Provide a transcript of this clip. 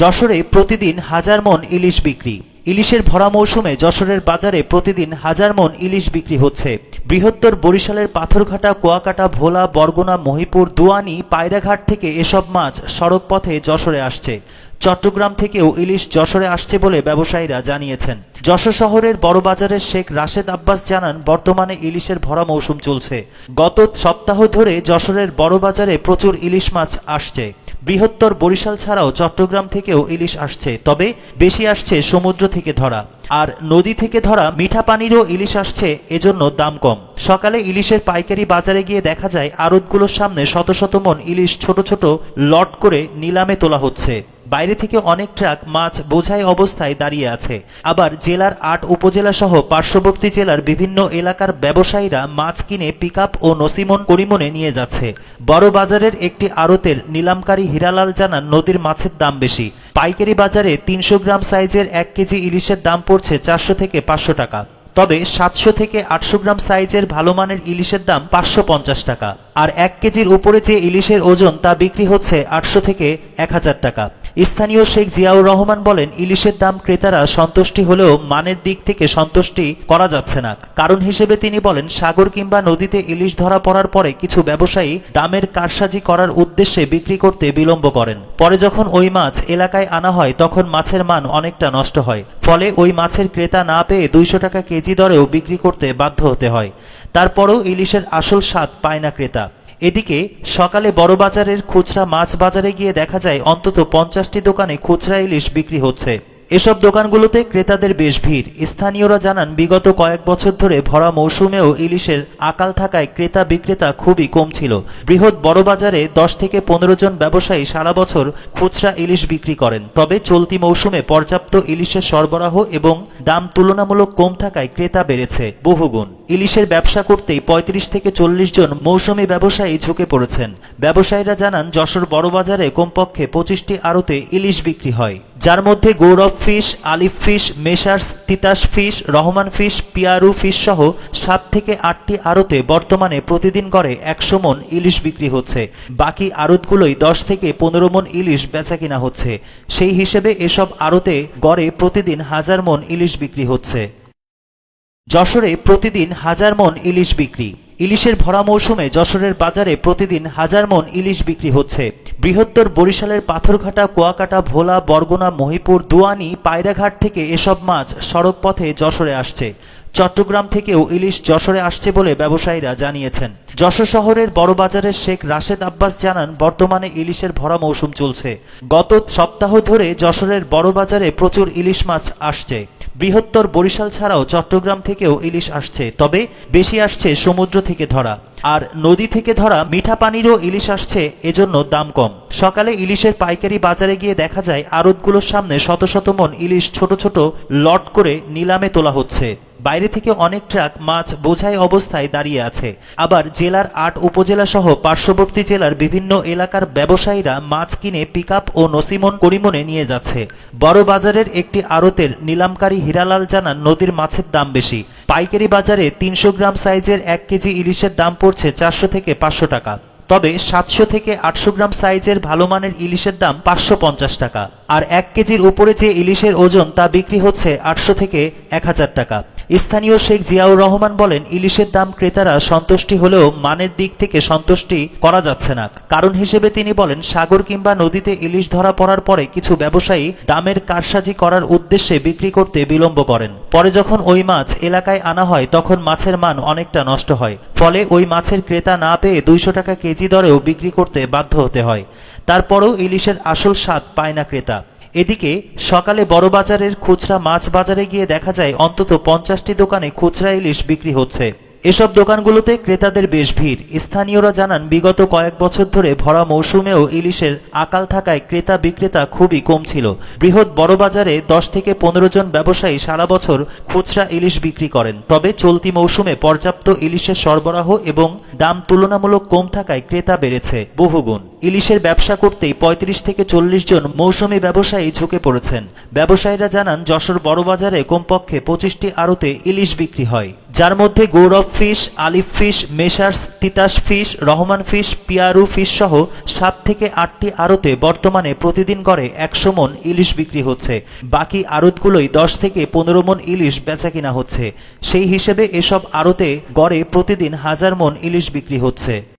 যশোরে প্রতিদিন হাজার মন ইলিশ বিক্রি। ইলিশের ভরা মৌসুমে যশোরের বাজারে প্রতিদিন হাজার মন ইলিশ বিক্রি হচ্ছে। বৃহত্তর বরিশালের পাথরঘাটা, কুয়াকাটা, ভোলা, বরগুনা, মহিপুর, দুয়ানি, পায়রাঘাট থেকে এসব মাছ সড়ক পথে যশোরে আসছে। চট্টগ্রাম থেকেও ইলিশ যশোরে আসছে বলে ব্যবসায়ীরা জানিয়েছেন। যশোর শহরের বড় বাজারের শেখ রাশেদ আব্বাস জানান, বর্তমানে ইলিশের ভরা মৌসুম চলছে। গত সপ্তাহ ধরে যশোরের বড় বাজারে প্রচুর ইলিশ মাছ আসছে। বৃহত্তর বরিশাল ছাড়াও চট্টগ্রাম থেকেও ইলিশ আসছে, তবে বেশি আসছে সমুদ্র থেকে ধরা। আর নদী থেকে ধরা মিঠা পানিরও ইলিশ আসছে, এজন্য দাম কম। সকালে ইলিশের পাইকারি বাজারে গিয়ে দেখা যায়, আড়তগুলোর সামনে শত শত মন ইলিশ ছোট ছোট লট করে নিলামে তোলা হচ্ছে। বাইরে থেকে অনেক ট্রাক মাছ বোঝাই অবস্থায় দাঁড়িয়ে আছে। আবার জেলার আট উপজেলা সহ পার্শ্ববর্তী জেলার বিভিন্ন এলাকার ব্যবসায়ীরা মাছ কিনে পিকআপ ও নসিমন করিমনে নিয়ে যাচ্ছে। বড় বাজারের একটি আড়তের নিলামকারী হীরালাল জানান, নদীর মাছের দাম বেশি। পাইকারি বাজারে তিনশো গ্রাম সাইজের এক কেজি ইলিশের দাম পড়ছে চারশো থেকে পাঁচশো টাকা। তবে সাতশো থেকে আটশো গ্রাম সাইজের ভালো মানের ইলিশের দাম পাঁচশো পঞ্চাশ টাকা। আর এক কেজির উপরে যে ইলিশের ওজন তা বিক্রি হচ্ছে আটশো থেকে এক হাজার টাকা। স্থানীয় শেখ জিয়াউর রহমান বলেন, ইলিশের দাম ক্রেতারা সন্তুষ্টি হলেও মানের দিক থেকে সন্তুষ্টি করা যাচ্ছে না। কারণ হিসেবে তিনি বলেন, সাগর কিংবা নদীতে ইলিশ ধরা পড়ার পরে কিছু ব্যবসায়ী দামের কারসাজি করার উদ্দেশ্যে বিক্রি করতে বিলম্ব করেন। পরে যখন ওই মাছ এলাকায় আনা হয়, তখন মাছের মান অনেকটা নষ্ট হয়। ফলে ওই মাছের ক্রেতা না পেয়ে দুইশো টাকা কেজি দরেও বিক্রি করতে বাধ্য হতে হয়। তারপরও ইলিশের আসল স্বাদ পায় না ক্রেতা। এদিকে, সকালে বড় বাজারের খুচরা মাছ বাজারে গিয়ে দেখা যায়, অন্তত পঞ্চাশটি দোকানে খুচরা ইলিশ বিক্রি হচ্ছে। এসব দোকানগুলোতে ক্রেতাদের বেশ ভিড়। স্থানীয়রা জানান, বিগত কয়েক বছর ধরে ভরা মৌসুমেও ইলিশের আকাল থাকায় ক্রেতা বিক্রেতা খুবই কম ছিল। বৃহৎ বড় বাজারে দশ থেকে পনেরো জন ব্যবসায়ী সারা বছর খুচরা ইলিশ বিক্রি করেন। তবে চলতি মৌসুমে পর্যাপ্ত ইলিশের সরবরাহ এবং দাম তুলনামূলক কম থাকায় ক্রেতা বেড়েছে বহুগুণ। ইলিশের ব্যবসা করতেই ৩৫ থেকে চল্লিশ জন মৌসুমী ব্যবসায়ী ঝুঁকে পড়েছেন। ব্যবসায়ীরা জানান, যশোর বড় বাজারে কমপক্ষে পঁচিশটি আড়তে ইলিশ বিক্রি হয়। যার মধ্যে Gourab fish, Alif fish messrs Titas fish, Rahman fish, Piyaru fish সহ সাত থেকে আটটি আড়তে বর্তমানে প্রতিদিন গড়ে একশো মন ইলিশ বিক্রি হচ্ছে। বাকি আড়তগুলোই দশ থেকে পনেরো মন ইলিশ বেচা কিনা হচ্ছে। সেই হিসেবে এসব আড়তে গড়ে প্রতিদিন হাজার মন ইলিশ বিক্রি হচ্ছে। যশোরে প্রতিদিন হাজার মন ইলিশ বিক্রি। ইলিশের ভরা মৌসুমে যশোরের বাজারে প্রতিদিন হাজার মন ইলিশ বিক্রি হচ্ছে। বৃহত্তর বরিশালের পাথরঘাটা, কুয়াকাটা, ভোলা, বরগুনা, মহিপুর, দুয়ানি, পায়রাঘাট থেকে এসব মাছ সড়ক পথে যশোরে আসছে। চট্টগ্রাম থেকেও ইলিশ যশোরে আসছে বলে ব্যবসায়ীরা জানিয়েছেন। যশোর শহরের বড় বাজারের শেখ রাশেদ আব্বাস জানান, বর্তমানে ইলিশের ভরা মৌসুম চলছে। গত সপ্তাহ ধরে যশোরের বড় বাজারে প্রচুর ইলিশ মাছ আসছে। বৃহত্তর বরিশাল ছাড়াও চট্টগ্রাম থেকেও ইলিশ আসছে, তবে বেশি আসছে সমুদ্র থেকে ধরা। আর নদী থেকে ধরা মিঠা পানিরও ইলিশ আসছে, এজন্য দাম কম। সকালে ইলিশের পাইকারি বাজারে গিয়ে দেখা যায়, আড়তগুলোর সামনে শত শত মন ইলিশ ছোট ছোট লট করে নিলামে তোলা হচ্ছে। বাইরে থেকে অনেক ট্রাক মাছ বোঝাই অবস্থায় দাঁড়িয়ে আছে। আবার জেলার আট উপজেলা সহ পার্শ্ববর্তী জেলার বিভিন্ন এলাকার ব্যবসায়ীরা মাছ কিনে পিকআপ ও নসিমন করিমনে নিয়ে যাচ্ছে। বড় বাজারের একটি আড়তের নিলামকারী হীরালাল জানান, নদীর মাছের দাম বেশি। পাইকারি বাজারে তিনশো গ্রাম সাইজের এক কেজি ইলিশের দাম পড়ছে চারশো থেকে পাঁচশো টাকা। তবে সাতশো থেকে আটশো গ্রাম সাইজের ভালো মানের ইলিশের দাম পাঁচশো পঞ্চাশ টাকা। আর এক কেজির উপরে যে ইলিশের ওজন তা বিক্রি হচ্ছে আটশো থেকে এক হাজার টাকা। স্থানীয় শেখ জিয়াউর রহমান বলেন, ইলিশের দাম ক্রেতারা সন্তুষ্টি হলেও মানের দিক থেকে সন্তুষ্টি করা যাচ্ছে না। কারণ হিসেবে তিনি বলেন, সাগর কিংবা নদীতে ইলিশ ধরা পড়ার পরে কিছু ব্যবসায়ী দামের কারসাজি করার উদ্দেশ্যে বিক্রি করতে বিলম্ব করেন। পরে যখন ওই মাছ এলাকায় আনা হয়, তখন মাছের মান অনেকটা নষ্ট হয়। ফলে ওই মাছের ক্রেতা না পেয়ে দুইশো টাকা কেজি দরেও বিক্রি করতে বাধ্য হতে হয়। তারপরও ইলিশের আসল স্বাদ পায় না ক্রেতা। এদিকে, সকালে বড় বাজারের খুচরা মাছ বাজারে গিয়ে দেখা যায়, অন্তত পঞ্চাশটি দোকানে খুচরা ইলিশ বিক্রি হচ্ছে। এসব দোকানগুলোতে ক্রেতাদের বেশ ভিড়। স্থানীয়রা জানান, বিগত কয়েক বছর ধরে ভরা মৌসুমেও ইলিশের আকাল থাকায় ক্রেতা বিক্রেতা খুবই কম ছিল। বৃহৎ বড় বাজারে দশ থেকে পনেরো জন ব্যবসায়ী সারা বছর খুচরা ইলিশ বিক্রি করেন। তবে চলতি মৌসুমে পর্যাপ্ত ইলিশের সরবরাহ এবং দাম তুলনামূলক কম থাকায় ক্রেতা বেড়েছে বহুগুণ। ইলিশের ব্যবসা করতেই পঁয়ত্রিশ থেকে চল্লিশ জন মৌসুমী ব্যবসায়ী ঝুঁকে পড়েছেন। ব্যবসায়ীরা জানান, যশোর বড়বাজারে কমপক্ষে পঁচিশটি আড়তে ইলিশ বিক্রি হয়। যার মধ্যে Gourab fish, Alif fish messrs Titas fish, Rahman fish, Piyaru fish সহ সাত থেকে আটটি আড়তে বর্তমানে প্রতিদিন গড়ে একশো মন ইলিশ বিক্রি হচ্ছে। বাকি আড়তগুলোই দশ থেকে পনেরো মন ইলিশ বেচা কিনা হচ্ছে। সেই হিসেবে এসব আড়তে গড়ে প্রতিদিন হাজার মন ইলিশ বিক্রি হচ্ছে।